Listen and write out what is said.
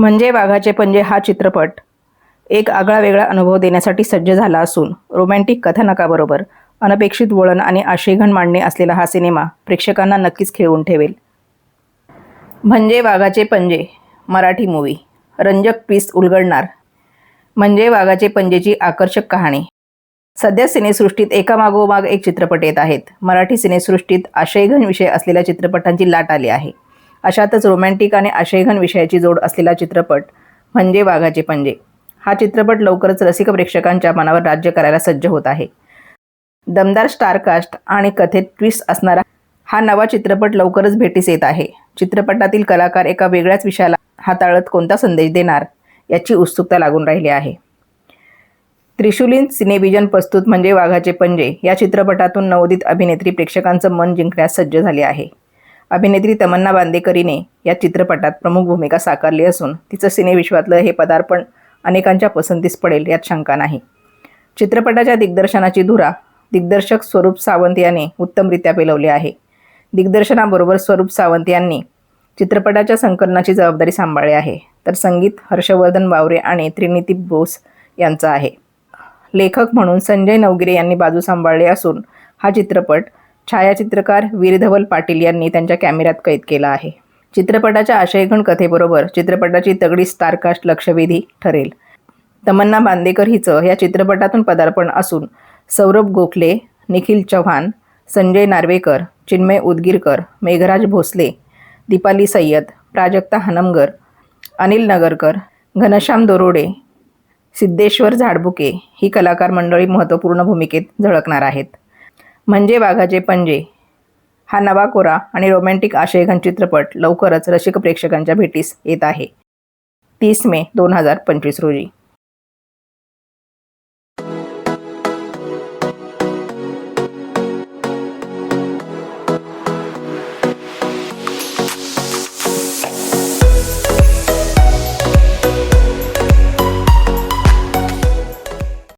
म्हणजे वाघाचे पंजे हा चित्रपट. एक आगळा वेगळा अनुभव देण्यासाठी सज्ज झाला असून रोमॅन्टिक कथानकाबरोबर अनपेक्षित वळण आणि आशयघन मांडणी असलेला हा सिनेमा प्रेक्षकांना नक्कीच खेळवून ठेवेल. म्हणजे वाघाचे पंजे मराठी मूवी. रंजक पीस उलगडणार. म्हणजे वाघाचे पंजेची आकर्षक कहाणी. सध्या सिनेसृष्टीत एकामागोमाग एक चित्रपट येत आहेत. मराठी सिनेसृष्टीत आशयघन विषय असलेल्या चित्रपटांची लाट आली आहे. अशातच रोमॅन्टिक आणि आशयघन विषयाची जोड असलेला चित्रपट म्हणजे वाघाचे पंजे. हा चित्रपट लवकरच रसिक प्रेक्षकांच्या मनावर राज्य करायला सज्ज होत आहे. दमदार स्टारकास्ट आणि कथेत ट्विस्ट असणारा हा नवा चित्रपट लवकरच भेटीस येत आहे. चित्रपटातील कलाकार एका वेगळ्याच विषयाला हाताळत कोणता संदेश देणार याची उत्सुकता लागून राहिली आहे. त्रिशुलीन सिनेविजन प्रस्तुत म्हणजे वाघाचे पंजे या चित्रपटातून नवोदित अभिनेत्री प्रेक्षकांचं मन जिंकण्यास सज्ज झाली आहे. अभिनेत्री तमन्ना बांदेकरीने या चित्रपटात प्रमुख भूमिका साकारली असून तिचं सिनेविश्वातलं हे पदार्पण अनेकांच्या पसंतीस पडेल यात शंका नाही. चित्रपटाच्या दिग्दर्शनाची धुरा दिग्दर्शक स्वरूप सावंत याने उत्तमरित्या पेलवली आहे. दिग्दर्शनाबरोबर स्वरूप सावंत यांनी चित्रपटाच्या संकलनाची जबाबदारी सांभाळली आहे. तर संगीत हर्षवर्धन बावरे आणि त्रिनिती बोस यांचं आहे. लेखक म्हणून संजय नवगिरे यांनी बाजू सांभाळली असून हा चित्रपट छायाचित्रकार वीरधवल पाटील यांनी त्यांच्या कॅमेऱ्यात कैद केला आहे. चित्रपटाच्या आशयघन कथेबरोबर चित्रपटाची तगडी स्टारकास्ट लक्षवेधी ठरेल. तमन्ना बांदेकर हिचं या चित्रपटातून पदार्पण असून सौरभ गोखले निखिल चव्हाण संजय नार्वेकर चिन्मय उदगीरकर मेघराज भोसले दीपाली सय्यद प्राजक्ता हनमगर अनिल नगरकर घनश्याम दोरोडे सिद्धेश्वर झाडबुके ही कलाकार मंडळी महत्त्वपूर्ण भूमिकेत झळकणार आहेत. म्हणजे वाघाचे पंजे हा नवा कोरा आणि रोमॅन्टिक आशयघन चित्रपट लवकरच रसिक प्रेक्षकांच्या भेटीस येत आहे. तीस मे दोन हजार पंचवीस रोजी.